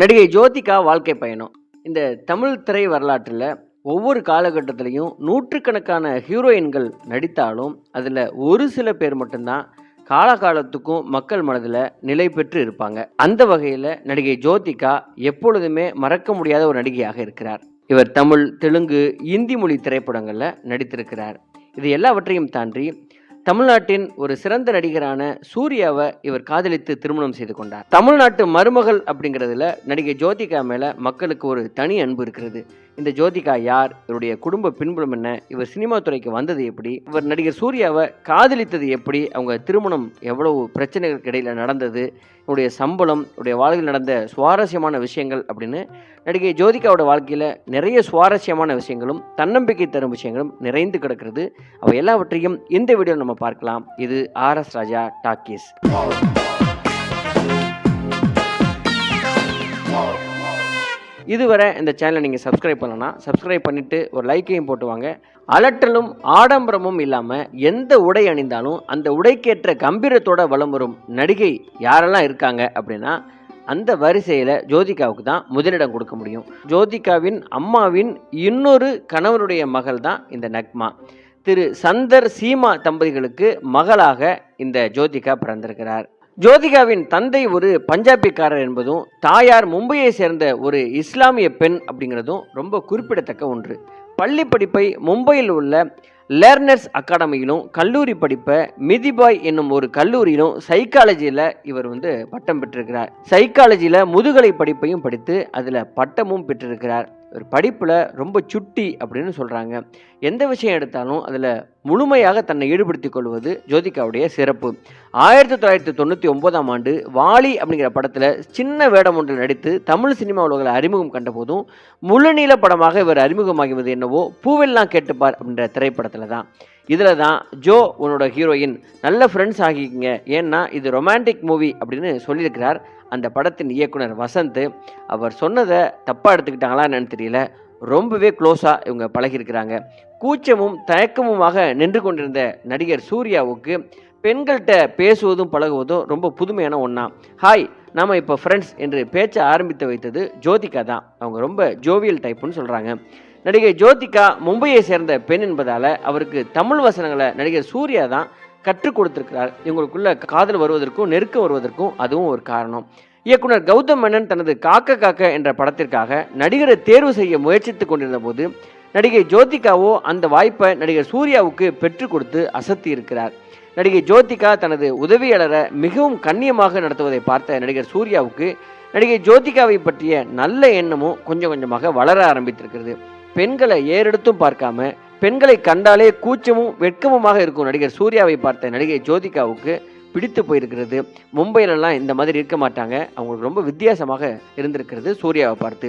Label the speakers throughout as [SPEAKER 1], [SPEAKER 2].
[SPEAKER 1] நடிகை ஜோதிகா வாழ்க்கை பயணம். இந்த தமிழ் திரை வரலாற்றில் ஒவ்வொரு காலகட்டத்திலையும் நூற்றுக்கணக்கான ஹீரோயின்கள் நடித்தாலும் அதில் ஒரு சில பேர் மட்டும்தான் காலகாலத்துக்கும் மக்கள் மனதில் நிலை பெற்று இருப்பாங்க. அந்த வகையில் நடிகை ஜோதிகா எப்பொழுதுமே மறக்க முடியாத ஒரு நடிகையாக இருக்கிறார். இவர் தமிழ் தெலுங்கு இந்தி மொழி திரைப்படங்களில் நடித்திருக்கிறார். இது எல்லாவற்றையும் தாண்டி தமிழ்நாட்டின் ஒரு சிறந்த நடிகரான சூர்யாவை இவர் காதலித்து திருமணம் செய்து கொண்டார். தமிழ்நாட்டு மருமகள் அப்படிங்கிறதுல நடிகை ஜோதிகா மேல மக்களுக்கு ஒரு தனி அன்பு இருக்கிறது. இந்த ஜோதிகா யார்? இவருடைய குடும்ப பின்புலம் என்ன? இவர் சினிமா துறைக்கு வந்தது எப்படி? இவர் நடிகர் சூர்யாவை காதலித்தது எப்படி? அவங்க திருமணம் எவ்வளவு பிரச்சனைகளுக்கு இடையில் நடந்தது? இவருடைய சம்பளம் இவருடைய வாழ்வில் நடந்த சுவாரஸ்யமான விஷயங்கள் அப்படின்னு நடிகை ஜோதிகாவோட வாழ்க்கையில் நிறைய சுவாரஸ்யமான விஷயங்களும் தன்னம்பிக்கை தரும் விஷயங்களும் நிறைந்து கிடக்கிறது. அவை எல்லாவற்றையும் இந்த வீடியோ நம்ம பார்க்கலாம். இது ஆர்எஸ் ராஜா டாக்கீஸ். இதுவரை இந்த சேனலை நீங்கள் சப்ஸ்கிரைப் பண்ணலன்னா சப்ஸ்கிரைப் பண்ணிவிட்டு ஒரு லைக்கையும் போட்டு வாங்க. அலட்டலும் ஆடம்பரமும் இல்லாமல் எந்த உடை அணிந்தாலும் அந்த உடைக்கேற்ற கம்பீரத்தோட வலம் வரும் நடிகை யாரெல்லாம் இருக்காங்க அப்படின்னா அந்த வரிசையில் ஜோதிகாவுக்கு தான் முதலிடம் கொடுக்க முடியும். ஜோதிகாவின் அம்மாவின் இன்னொரு கணவனுடைய மகள் தான் இந்த நக்மா. திரு சந்தர் சீமா தம்பதிகளுக்கு மகளாக இந்த ஜோதிகா பிறந்திருக்கிறார். ஜோதிகாவின் தந்தை ஒரு பஞ்சாபிக்காரர் என்பதும் தாயார் மும்பையை சேர்ந்த ஒரு இஸ்லாமிய பெண் அப்படிங்கிறதும் ரொம்ப குறிப்பிடத்தக்க ஒன்று. பள்ளி படிப்பை மும்பையில் உள்ள லேர்னர்ஸ் அகாடமியிலும் கல்லூரி படிப்பை மிதிபாய் என்னும் ஒரு கல்லூரியிலும் சைக்காலஜியில் இவர் வந்து பட்டம் பெற்றிருக்கிறார். சைக்காலஜியில் முதுகலை படிப்பையும் படித்து அதில் பட்டமும் பெற்றிருக்கிறார். ஒரு படிப்பில் ரொம்ப சுட்டி அப்படின்னு சொல்கிறாங்க எந்த விஷயம் எடுத்தாலும் அதில் முழுமையாக தன்னை ஈடுபடுத்திக் கொள்வது ஜோதிகாவுடைய சிறப்பு. ஆயிரத்தி தொள்ளாயிரத்தி தொண்ணூற்றி ஒன்பதாம் ஆண்டு வாலி அப்படிங்கிற படத்தில் சின்ன வேடம் ஒன்றில் நடித்து தமிழ் சினிமா உலகில் அறிமுகம் கண்டபோதும் முழுநீள படமாக இவர் அறிமுகமாகிவது என்னவோ பூவெல்லாம் கேட்டுப்பார் அப்படின்ற திரைப்படத்தில் தான். இதில் தான் ஜோ உன்னோட ஹீரோயின் நல்ல ஃப்ரெண்ட்ஸ் ஆகிக்கிங்க. ஏன்னா இது ரொமான்டிக் மூவி அப்படின்னு சொல்லியிருக்கிறார். அந்த படத்தின் இயக்குனர் வசந்த் அவர் சொன்னதை தப்பாக எடுத்துக்கிட்டாங்களா என்னன்னு தெரியல. ரொம்பவே க்ளோஸாக இவங்க பழகியிருக்கிறாங்க. கூச்சமும் தயக்கமுமாக நின்று கொண்டிருந்த நடிகர் சூர்யாவுக்கு பெண்கள்கிட்ட பேசுவதும் பழகுவதும் ரொம்ப புதுமையான ஒன்றா ஹாய் நாம் இப்போ ஃப்ரெண்ட்ஸ் என்று பேச்ச ஆரம்பித்து வைத்தது ஜோதிகா தான். அவங்க ரொம்ப ஜோவியல் டைப்புன்னு சொல்கிறாங்க நடிகை ஜோதிகா மும்பையை சேர்ந்த பெண் என்பதால் அவருக்கு தமிழ் வசனங்களை நடிகர் சூர்யா தான் கற்றுக் கொடுத்திருக்கிறார். இவங்களுக்குள்ள காதல் வருவதற்கும் நெருக்கம் வருவதற்கும் அதுவும் ஒரு காரணம். இயக்குனர் கௌதம் மேனன் தனது காக்க காக்க என்ற படத்திற்காக நடிகரை தேர்வு செய்ய முயற்சித்து கொண்டிருந்த போது நடிகை ஜோதிகாவோ அந்த வாய்ப்பை நடிகர் சூர்யாவுக்கு பெற்றுக் கொடுத்து அசத்தி இருக்கிறார் நடிகை ஜோதிகா தனது உதவியாளரை மிகவும் கண்ணியமாக நடத்துவதை பார்த்த நடிகர் சூர்யாவுக்கு நடிகை ஜோதிகாவை பற்றிய நல்ல எண்ணமும் கொஞ்சம் கொஞ்சமாக வளர ஆரம்பித்திருக்கிறது. பெண்களை ஏறெடுத்தும் பார்க்காம பெண்களை கண்டாலே கூச்சமும் வெட்கமுமாக இருக்கும் நடிகர் சூர்யாவை பார்த்த நடிகை ஜோதிகாவுக்கு பிடித்து போயிருக்கிறது. மும்பையிலலாம் இந்த மாதிரி இருக்க மாட்டாங்க. அவங்களுக்கு ரொம்ப வித்தியாசமாக இருந்திருக்கிறது சூர்யாவை பார்த்து.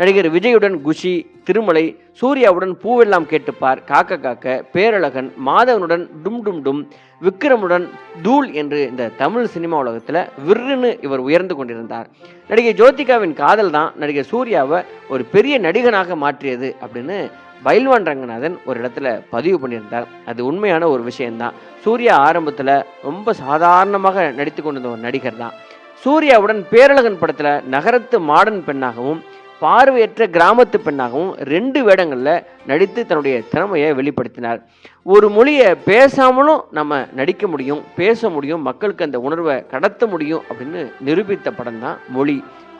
[SPEAKER 1] நடிகர் விஜயுடன் குஷி திருமலை சூர்யாவுடன் பூவெல்லாம் கேட்டுப்பார் காக்க காக்க பேரழகன் மாதவனுடன் டும் டும் டும் விக்ரமுடன் தூள் என்று இந்த தமிழ் சினிமா உலகத்தில் விர்ருன்னு இவர் உயர்ந்து கொண்டிருந்தார். நடிகை ஜோதிகாவின் காதல் தான் நடிகர் சூர்யாவை ஒரு பெரிய நடிகனாக மாற்றியது அப்படின்னு பயில்வான் ரங்கநாதன் ஒரு இடத்துல பதிவு பண்ணியிருந்தார். அது உண்மையான ஒரு விஷயம்தான் சூர்யா ஆரம்பத்தில் ரொம்ப சாதாரணமாக நடித்து கொண்டிருந்த ஒரு நடிகர் தான். சூர்யாவுடன் பேரழகன் படத்தில் நகரத்து மாடர்ன் பெண்ணாகவும் பார்வையற்ற கிராமத்து பெண்ணாகவும் ரெண்டு வேடங்களில் நடித்து தன்னுடைய திறமையை வெளிப்படுத்தினார். ஒரு மொழியை பேசாமலும் நம்ம நடிக்க முடியும் பேச முடியும் மக்களுக்கு அந்த உணர்வை கடத்த முடியும் அப்படின்னு நிரூபித்த படம் தான் மொழி.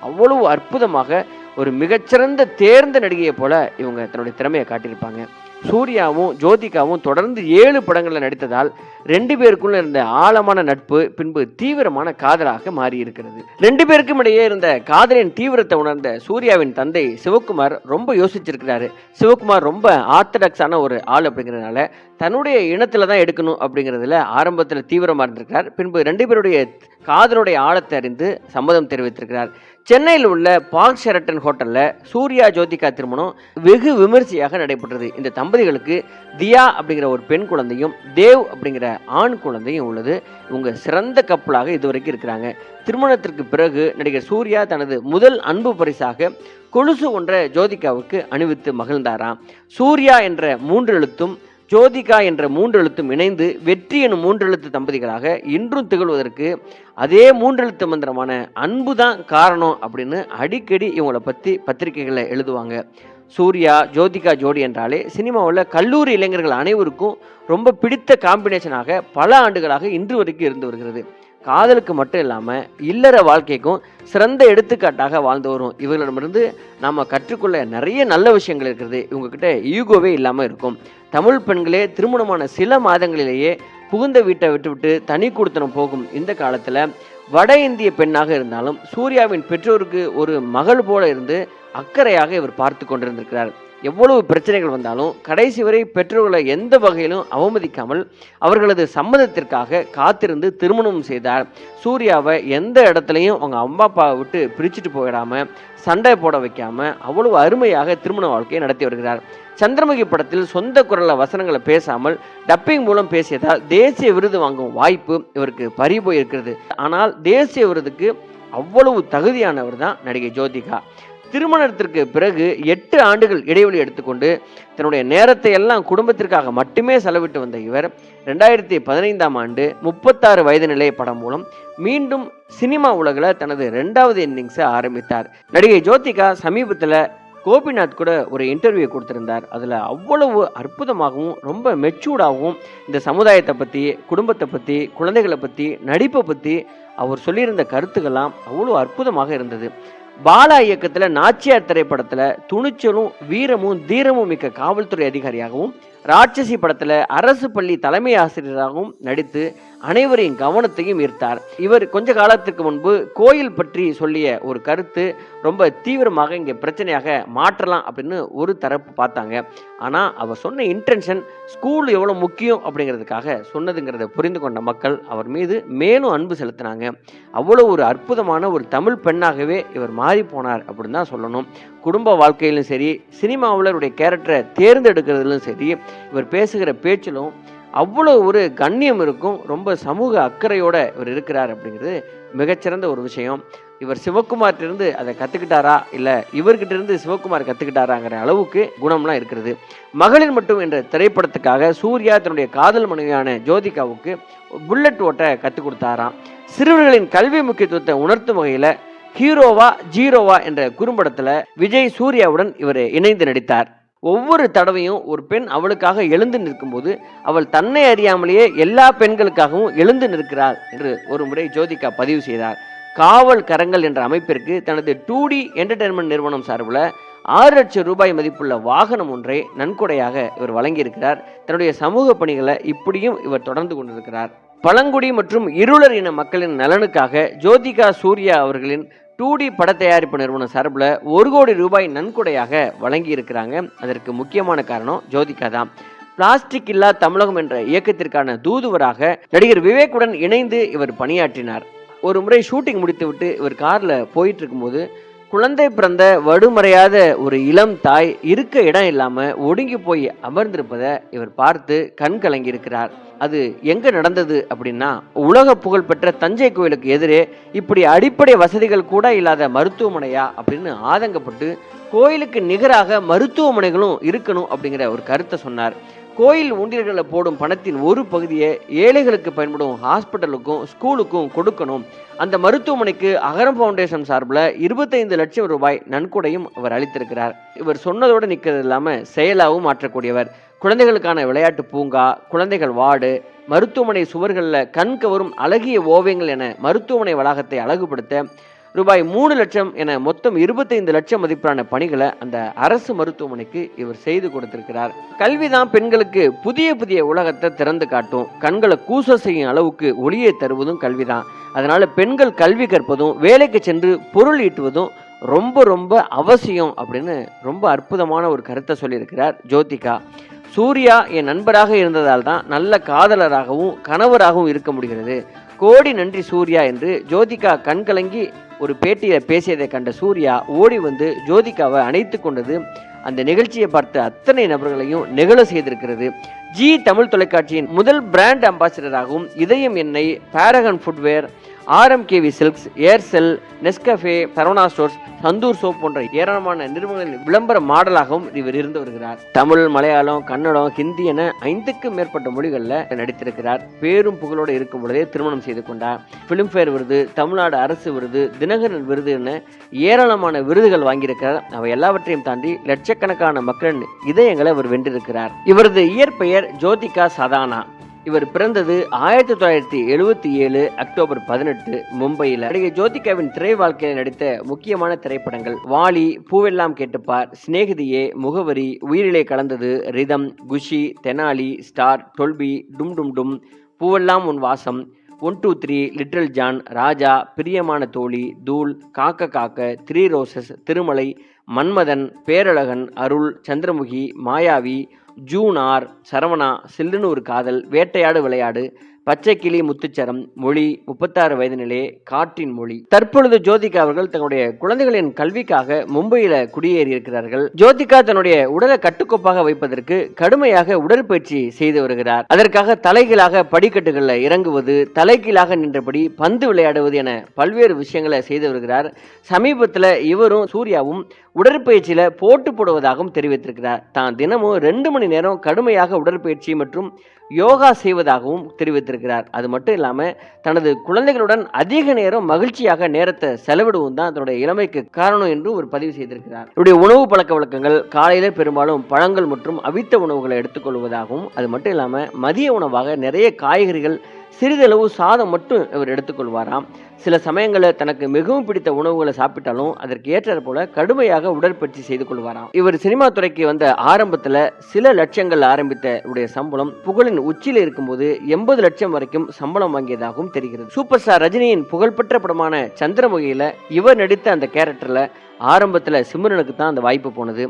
[SPEAKER 1] அவ்வளவு அற்புதமாக ஒரு மிகச்சிறந்த தேர்ந்த நடிகையை போல இவங்க தன்னுடைய திறமையை காட்டியிருப்பாங்க. சூர்யாவும் ஜோதிகாவும் தொடர்ந்து ஏழு படங்களில் நடித்ததால் ரெண்டு பேருக்குள்ள இருந்த ஆழமான நட்பு பின்பு தீவிரமான காதலாக மாறி இருக்கிறது ரெண்டு பேருக்கும் இடையே இருந்த காதலின் தீவிரத்தை உணர்ந்த சூர்யாவின் தந்தை சிவகுமார் ரொம்ப யோசிச்சிருக்கிறாரு. சிவகுமார் ரொம்ப ஆர்த்தடாக்ஸான ஒரு ஆள் அப்படிங்கிறதுனால தன்னுடைய இனத்துல தான் எடுக்கணும் அப்படிங்கிறதுல ஆரம்பத்தில் தீவிரமாக இருந்திருக்கிறார். பின்பு ரெண்டு பேருடைய காதலுடைய ஆழத்தை அறிந்து சம்மதம் தெரிவித்திருக்கிறார். சென்னையில் உள்ள பார்க் ஷெரட்டன் ஹோட்டலில் சூர்யா ஜோதிகா திருமணம் வெகு விமர்சையாக நடைபெற்றது. இந்த தம்பதிகளுக்கு தியா அப்படிங்கிற ஒரு பெண் குழந்தையும் தேவ் அப்படிங்கிற ஆண் குழந்தையும் உள்ளது. இவங்க சிறந்த கப்பலாக இதுவரைக்கும் இருக்கிறாங்க. திருமணத்திற்கு பிறகு நடிகர் சூர்யா தனது முதல் அன்பு பரிசாக கொலுசு ஒன்றை ஜோதிகாவுக்கு அணிவித்து மகிழ்ந்தாராம். சூர்யா என்ற மூன்று எழுத்தும் ஜோதிகா என்ற மூன்றெழுத்தும் இணைந்து வெற்றி எனும் மூன்றெழுத்து தம்பதிகளாக இன்றும் திகழ்வதற்கு அதே மூன்றெழுத்து மந்திரமான அன்பு தான் காரணம் அப்படின்னு அடிக்கடி இவங்களை பற்றி பத்திரிகைகளில் எழுதுவாங்க. சூர்யா ஜோதிகா ஜோடி என்றாலே சினிமாவில் கல்லூரி இளைஞர்கள் அனைவருக்கும் ரொம்ப பிடித்த காம்பினேஷனாக பல ஆண்டுகளாக இன்று வரைக்கும் இருந்து வருகிறது. காதலுக்கு மட்டும் இல்லாமல் இல்லற வாழ்க்கைக்கும் சிறந்த எடுத்துக்காட்டாக வாழ்ந்து வரும். இவர்களிடமிருந்து நாம் கற்றுக்கொள்ள நிறைய நல்ல விஷயங்கள் இருக்கிறது. இவங்கக்கிட்ட ஈகோவே இல்லாமல் இருக்கும். தமிழ் பெண்களே திருமணமான சில மாதங்களிலேயே புகுந்த வீட்டை விட்டுவிட்டு தனி கொடுத்தனம் போகும். இந்த காலத்தில் வட இந்திய பெண்ணாக இருந்தாலும் சூர்யாவின் பெற்றோருக்கு ஒரு மகள் போல இருந்து அக்கறையாக இவர் பார்த்து கொண்டிருந்திருக்கிறார். எவ்வளவு பிரச்சனைகள் வந்தாலும் கடைசி வரை பெற்றோர்களை எந்த வகையிலும் அவமதிக்காமல் அவர்களது சம்மதத்திற்காக காத்திருந்து திருமணம் செய்தார். சூர்யாவை எந்த இடத்துலையும் அவங்க அம்மா அப்பாவை விட்டு பிரிச்சுட்டு போயிடாம சண்டை போட வைக்காம அவ்வளவு அருமையாக திருமண வாழ்க்கையை நடத்தி வருகிறார். சந்திரமுகி படத்தில் சொந்த குரலில் வசனங்களை பேசாமல் டப்பிங் மூலம் பேசியதால் தேசிய விருது வாங்கும் வாய்ப்பு இவருக்கு பறி போயிருக்கிறது ஆனால் தேசிய விருதுக்கு அவ்வளவு தகுதியானவர் தான் நடிகை ஜோதிகா. திருமணத்திற்கு பிறகு எட்டு ஆண்டுகள் இடைவெளி எடுத்துக்கொண்டு தன்னுடைய நேரத்தை எல்லாம் குடும்பத்திற்காக மட்டுமே செலவிட்டு வந்த இவர் ரெண்டாயிரத்தி பதினைந்தாம் ஆண்டு முப்பத்தாறு வயது நிலைய படம் மூலம் மீண்டும் சினிமா உலகில் தனது ரெண்டாவது இன்னிங்ஸை ஆரம்பித்தார். நடிகை ஜோதிகா சமீபத்தில் கோபிநாத் கூட ஒரு இன்டர்வியூ கொடுத்திருந்தார். அதில் அவ்வளவு அற்புதமாகவும் ரொம்ப மெச்சூர்டாகவும் இந்த சமுதாயத்தை பற்றி குடும்பத்தை பற்றி குழந்தைகளை பற்றி நடிப்பை பற்றி அவர் சொல்லியிருந்த கருத்துக்கெல்லாம் அவ்வளோ அற்புதமாக இருந்தது. பாலா இயக்கத்தில் நாச்சியார் திரைப்படத்தில் துணிச்சலும் வீரமும் தீரமும் மிக்க காவல்துறை அதிகாரியாகவும் ராட்சசி படத்தில் அரசு பள்ளி தலைமை ஆசிரியராகவும் நடித்து அனைவரின் கவனத்தையும் ஈர்த்தார். இவர் கொஞ்ச காலத்துக்கு முன்பு கோயில் பற்றி சொல்லிய ஒரு கருத்து ரொம்ப தீவிரமாக இங்கே பிரச்சனையாக மாற்றலாம் அப்படின்னு ஒரு தரப்பு பார்த்தாங்க. ஆனால் அவர் சொன்ன இன்டென்ஷன் ஸ்கூல் எவ்வளோ முக்கியம் அப்படிங்கிறதுக்காக சொன்னதுங்கிறத புரிந்து கொண்ட மக்கள் அவர் மீது மேலும் அன்பு செலுத்தினாங்க. அவ்வளோ ஒரு அற்புதமான ஒரு தமிழ் பெண்ணாகவே இவர் மாறி போனார் அப்படின்னு தான் சொல்லணும். குடும்ப வாழ்க்கையிலும் சரி சினிமாவில் கேரக்டரை தேர்ந்தெடுக்கிறதுலும் சரி இவர் பேசுகிற பேச்சிலும் அவ்வளோ ஒரு கண்ணியம் இருக்கும் ரொம்ப சமூக அக்கறையோட இவர் இருக்கிறார் அப்படிங்கிறது மிகச்சிறந்த ஒரு விஷயம். இவர் சிவகுமார்கிட்டருந்து அதை கற்றுக்கிட்டாரா இல்லை இவர்கிட்ட இருந்து சிவகுமார் கற்றுக்கிட்டாராங்கிற அளவுக்கு குணம்லாம் இருக்கிறது. மகளிர் மட்டும் என்ற திரைப்படத்துக்காக சூர்யா தன்னுடைய காதல் மனைவியான ஜோதிகாவுக்கு புல்லட் ஓட்ட கற்றுக் கொடுத்தாராம். சிறுவர்களின் கல்வி முக்கியத்துவத்தை உணர்த்தும் வகையில் ஹீரோவா ஜீரோவா என்ற குறும்படத்தில் விஜய் சூர்யாவுடன் இவர் இணைந்து நடித்தார். ஒவ்வொரு தடவையும் ஒரு பெண் அவளுக்காக எழுந்து நிற்கும்போது அவள் தன்னை அறியாமலேயே எல்லா பெண்களுக்காகவும் எழுந்து நிற்கிறாள் என்று ஒரு முறை ஜோதிகா பதிவு செய்தார். காவல் கரங்கள் என்ற அமைப்பிற்கு தனது டூ டி என்டர்டைன்மெண்ட் நிறுவனம் சார்பில் ஆறு லட்சம் ரூபாய் மதிப்புள்ள வாகனம் ஒன்றை நன்கொடையாக இவர் வழங்கியிருக்கிறார். தன்னுடைய சமூக பணிகளை இப்படியும் இவர் தொடர்ந்து கொண்டிருக்கிறார். பழங்குடி மற்றும் இருளர் இன மக்களின் நலனுக்காக ஜோதிகா சூர்யா அவர்களின் டூ டி பட தயாரிப்பு நிறுவனம் சார்பில் ஒரு கோடி ரூபாய் நன்கொடையாக வழங்கி இருக்கிறாங்க அதற்கு முக்கியமான காரணம் ஜோதிகா தான். பிளாஸ்டிக் இல்லா தமிழகம் என்ற இயக்கத்திற்கான தூதுவராக நடிகர் விவேக்குடன் இணைந்து இவர் பணியாற்றினார். ஒரு முறை ஷூட்டிங் முடித்துவிட்டு இவர் காரில் போயிட்டு இருக்கும்போது குழந்தை பிறந்த வடுமறையாத ஒரு இளம் தாய் இருக்க இடம் இல்லாமல் ஒடுங்கி போய் அமர்ந்திருப்பதை இவர் பார்த்து கண் கலங்கி இருக்கிறார் அது எங்க நடந்தது அப்படின்னா உலக புகழ்பெற்ற தஞ்சை கோயிலுக்கு எதிரே இப்படி அடிப்படை வசதிகள் கூட இல்லாத மருத்துவமனையா அப்படின்னு ஆதங்கப்பட்டு கோயிலுக்கு நிகராக மருத்துவமனைகளும் இருக்கணும் அப்படிங்கிற ஒரு கருத்தை சொன்னார். கோயில் ஊழியர்களில் போடும் பணத்தின் ஒரு பகுதியை ஏழைகளுக்கு பயன்படும் ஹாஸ்பிட்டலுக்கும் ஸ்கூலுக்கும் கொடுக்கணும். அந்த மருத்துவமனைக்கு அகரம் ஃபவுண்டேஷன் சார்பில் இருபத்தைந்து லட்சம் ரூபாய் நன்கொடையும் அவர் அளித்திருக்கிறார். இவர் சொன்னதோடு நிற்கிறது இல்லாமல் செயலாகவும் மாற்றக்கூடியவர். குழந்தைகளுக்கான விளையாட்டு பூங்கா குழந்தைகள் வார்டு மருத்துவமனை சுவர்களில் கண் கவரும் அழகிய ஓவியங்கள் என மருத்துவமனை வளாகத்தை அழகுபடுத்த ரூபாய் மூணு லட்சம் என மொத்தம் இருபத்தைந்து லட்சம் மதிப்பிலான பணிகளை அந்த அரசு மருத்துவமனைக்கு இவர் செய்து கொடுத்திருக்கிறார். கல்விதான் பெண்களுக்கு புதிய புதிய உலகத்தை திறந்து காட்டும். கண்களை கூச செய்யும் அளவுக்கு ஒளியை தருவதும் கல்விதான். அதனால பெண்கள் கல்வி கற்பதும் வேலைக்கு சென்று பொருள் ஈட்டுவதும் ரொம்ப ரொம்ப அவசியம் அப்படின்னு ரொம்ப அற்புதமான ஒரு கருத்தை சொல்லியிருக்கிறார் ஜோதிகா. சூர்யா என் நண்பராக இருந்ததால் தான் நல்ல காதலராகவும் கணவராகவும் இருக்க முடிகிறது. கோடி நன்றி சூர்யா என்று ஜோதிகா கண்கலங்கி ஒரு பேட்டியில் பேசியதை கண்ட சூர்யா ஓடி வந்து ஜோதிகாவை அணைத்து கொண்டது. அந்த நிகழ்ச்சியை பார்த்த அத்தனை நபர்களையும் நெகிழ செய்திருக்கிறது. ஜி தமிழ் தொலைக்காட்சியின் முதல் பிராண்ட் அம்பாசிடராகவும் இதயம் எண்ணெய் Paragon footwear RMKV silks Aircel Nescafe Saravana stores Santoor soap போன்ற ஏராளமான நிறுவனங்களின் விளம்பர மாடலாகவும் இவர் இருந்து வருகிறார். தமிழ் மலையாளம் கன்னடம் ஹிந்தி என ஐந்துக்கும் மேற்பட்ட மொழிகளில் நடித்திருக்கிறார். பேரும் புகழோடு இருக்கும் பொழுதே திருமணம் செய்து கொண்டார். பிலிம்ஃபேர் விருது தமிழ்நாடு அரசு விருது தினகரன் விருது என ஏராளமான விருதுகள் வாங்கியிருக்கிறார். அவை எல்லாவற்றையும் தாண்டி லட்சக்கணக்கான மக்களின் இதயங்களை அவர் வென்றிருக்கிறார். இவரது இயற்பெயர் ஜோதிகா சதானா. இவர் பிறந்தது ஆயிரத்தி தொள்ளாயிரத்தி எழுபத்தி ஏழு அக்டோபர் பதினெட்டு மும்பையில். நடிகை ஜோதிகாவின் திரை வாழ்க்கையில் நடித்த முக்கியமான திரைப்படங்கள் வாலி பூவெல்லாம் கேட்டுப்பார் Snegithiye Mugavari Uyirile Kalanthathu Rhythm Kushi Thenali Star Dolby Dum Dum டும் Poovellam Un Vaasam one two three little John Raja Priyamana Thozhi Dhool Kaakha Kaakha Three Roses Thirumalai Manmadhan Perazhagan Arul Chandramukhi Maayavi June R Saravana Sillunu Oru Kadhal வேட்டையாடு விளையாடு பச்சை கிளி முத்துச்சரம் மொழி முப்பத்தாறு வயது நிலையே காற்றின் மொழி. தற்பொழுது ஜோதிகா அவர்கள் தன்னுடைய குழந்தைகளின் கல்விக்காக மும்பையில குடியேறி இருக்கிறார்கள். ஜோதிகா தன்னுடைய உடலை கட்டுக்கோப்பாக வைப்பதற்கு கடுமையாக உடற்பயிற்சி செய்து வருகிறார். அதற்காக தலைகீழாக படிக்கட்டுகளில் இறங்குவது தலைகீழாக நின்றபடி பந்து விளையாடுவது என பல்வேறு விஷயங்களை செய்து வருகிறார். சமீபத்தில் இவரும் சூர்யாவும் உடற்பயிற்சியில போட்டு போடுவதாகவும் தெரிவித்திருக்கிறார். தான் தினமும் ரெண்டு மணி நேரம் கடுமையாக உடற்பயிற்சி மற்றும் யோகா செய்வதாகவும் தெரிவித்திருக்கிறார். அது மட்டும் இல்லாமல் தனது குழந்தைகளுடன் அதிக நேரம் மகிழ்ச்சியாக நேரத்தை செலவிடுவும் தான் தன்னுடைய இளமைக்கு காரணம் என்று ஒரு பதிவு செய்திருக்கிறார். இவருடைய உணவு பழக்க வழக்கங்கள் காலையில் பெரும்பாலும் பழங்கள் மற்றும் அவித்த உணவுகளை எடுத்துக்கொள்வதாகவும் அது மட்டும் இல்லாமல் மதிய உணவாக நிறைய காய்கறிகள் சிறிதளவு சாதம் மட்டும் இவர் எடுத்துக்கொள்வாராம். சில சமயங்களில் தனக்கு மிகவும் பிடித்த உணவுகளை சாப்பிட்டாலும் அதற்கு ஏற்றாற் போல கடுமையாக உடற்பயிற்சி செய்து கொள்வாராம். இவர் சினிமா துறைக்கு வந்த ஆரம்பத்தில் சில லட்சங்கள் ஆரம்பித்த இவருடைய சம்பளம் புகழின் உச்சியில் இருக்கும்போது எண்பது லட்சம் வரைக்கும் சம்பளம் வாங்கியதாகவும் தெரிகிறது. சூப்பர் ஸ்டார் ரஜினியின் புகழ்பெற்ற படமான சந்திரமுகியில் இவர் நடித்த அந்த கேரக்டரில் ஆரம்பத்தில் சிம்ரனுக்கு தான் அந்த வாய்ப்பு போனது.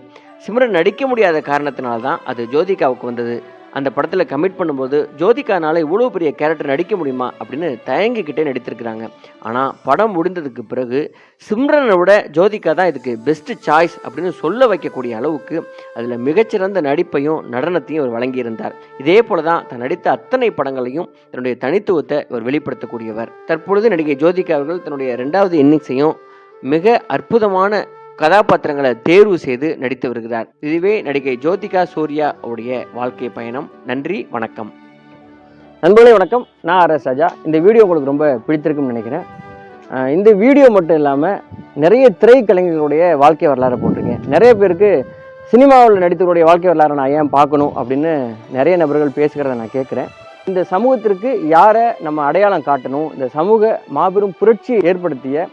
[SPEAKER 1] சிம்ரன் நடிக்க முடியாத காரணத்தினால்தான் அது ஜோதிகாவுக்கு வந்தது. அந்த படத்தில் கமிட் பண்ணும்போது ஜோதிகானால் இவ்வளோ பெரிய கேரக்டர் நடிக்க முடியுமா அப்படின்னு தயங்கிக்கிட்டே நடித்திருக்கிறாங்க. ஆனால் படம் முடிந்ததுக்கு பிறகு சிம்ரனை விட ஜோதிகா தான் இதுக்கு பெஸ்ட் சாய்ஸ் அப்படின்னு சொல்ல வைக்கக்கூடிய அளவுக்கு அதில் மிகச்சிறந்த நடிப்பையும் நடனத்தையும் அவர் வழங்கியிருந்தார். இதே போல தான் தான் நடித்த அத்தனை படங்களையும் தன்னுடைய தனித்துவத்தை இவர் வெளிப்படுத்தக்கூடியவர். தற்பொழுது நடிகை ஜோதிகா அவர்கள் தன்னுடைய ரெண்டாவது இன்னிங்ஸையும் மிக அற்புதமான கதாபாத்திரங்களை தேர்வு செய்து நடித்து வருகிறார். இதுவே நடிகை ஜோதிகா சூர்யா உடைய வாழ்க்கை பயணம். நன்றி வணக்கம். நண்பர்களே வணக்கம். நான் ஆர் எஸ் ராஜா. இந்த வீடியோ உங்களுக்கு ரொம்ப பிடித்திருக்கும்னு நினைக்கிறேன். இந்த வீடியோ மட்டும் இல்லாமல் நிறைய திரைக்கலைஞர்களுடைய வாழ்க்கை வரலாறு போட்டிருக்கேன். நிறைய பேருக்கு சினிமாவில் நடித்தவருடைய வாழ்க்கை வரலாறு நான் ஏன் பார்க்கணும் அப்படின்னு நிறைய நபர்கள் பேசுகிறத நான் கேட்குறேன். இந்த சமூகத்திற்கு யாரை நம்ம அடையாளம் காட்டணும்? இந்த சமூக மாபெரும் புரட்சி ஏற்படுத்திய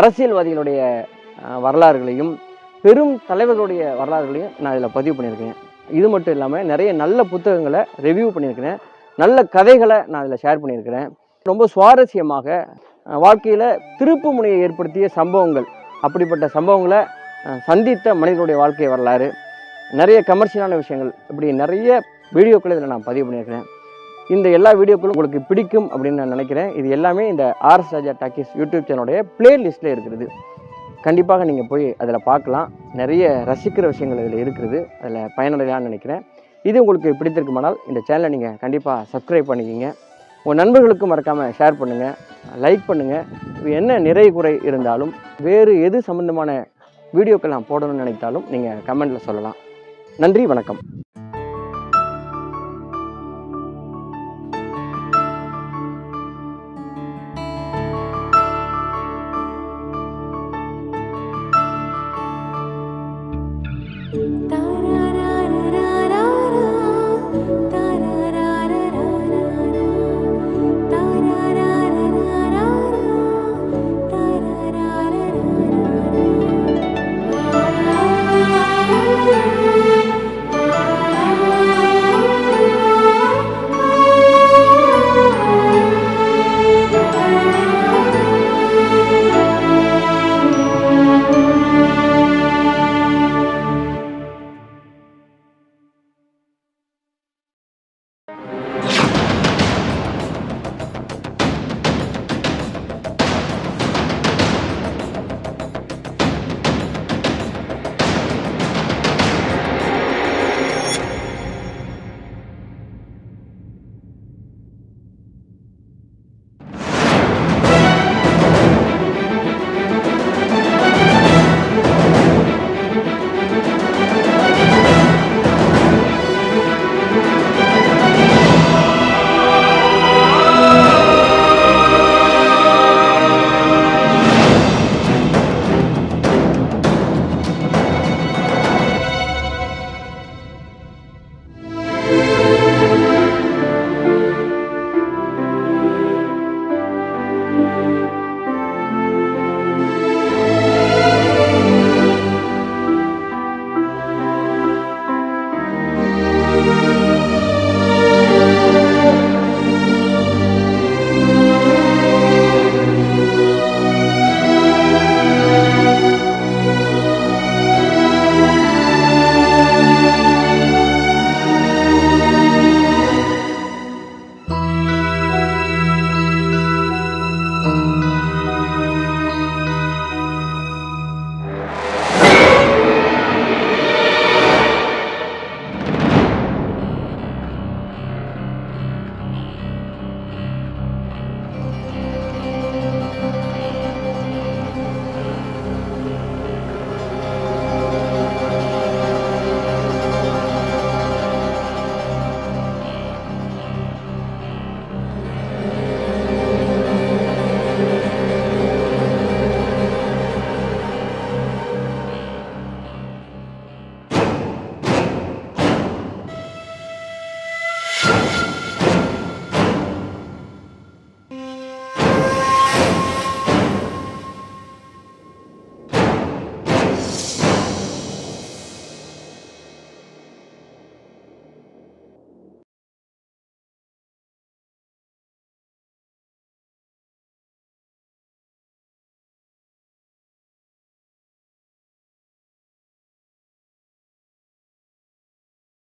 [SPEAKER 1] அரசியல்வாதிகளுடைய வரலாறுகளையும் பெரும் தலைவர்களுடைய வரலாறுகளையும் நான் இதில் பதிவு பண்ணியிருக்கேன். இது மட்டும் இல்லாமல் நிறைய நல்ல புத்தகங்களை ரிவ்யூ பண்ணியிருக்கிறேன். நல்ல கதைகளை நான் இதில் ஷேர் பண்ணியிருக்கிறேன். ரொம்ப சுவாரஸ்யமாக வாழ்க்கையில் திருப்பு முனையை ஏற்படுத்திய சம்பவங்கள் அப்படிப்பட்ட சம்பவங்களை சந்தித்த மனிதனுடைய வாழ்க்கை வரலாறு நிறைய கமர்ஷியலான விஷயங்கள் இப்படி நிறைய வீடியோக்களை இதில் நான் பதிவு பண்ணியிருக்கிறேன். இந்த எல்லா வீடியோக்களும் உங்களுக்கு பிடிக்கும் அப்படின்னு நான் நினைக்கிறேன். இது எல்லாமே இந்த ஆர்எஸ் ராஜா டாக்கிஸ் யூடியூப் சேனலுடைய பிளேலிஸ்ட்டில் இருக்கிறது. கண்டிப்பாக நீங்கள் போய் அதில் பார்க்கலாம். நிறைய ரசிக்கிற விஷயங்கள் இதில் இருக்கிறது அதில் பயனடையலாம்னு நினைக்கிறேன். இது உங்களுக்கு பிடித்திருக்குமானால் இந்த சேனலை நீங்கள் கண்டிப்பாக சப்ஸ்கிரைப் பண்ணிக்கிங்க. உங்கள் நண்பர்களுக்கும் மறக்காமல் ஷேர் பண்ணுங்கள் லைக் பண்ணுங்கள் என்ன நிறை குறை இருந்தாலும் வேறு எது சம்மந்தமான வீடியோக்கள் நான் போடணும்னு நினைத்தாலும் நீங்கள் கமெண்ட்டில் சொல்லலாம். நன்றி வணக்கம்.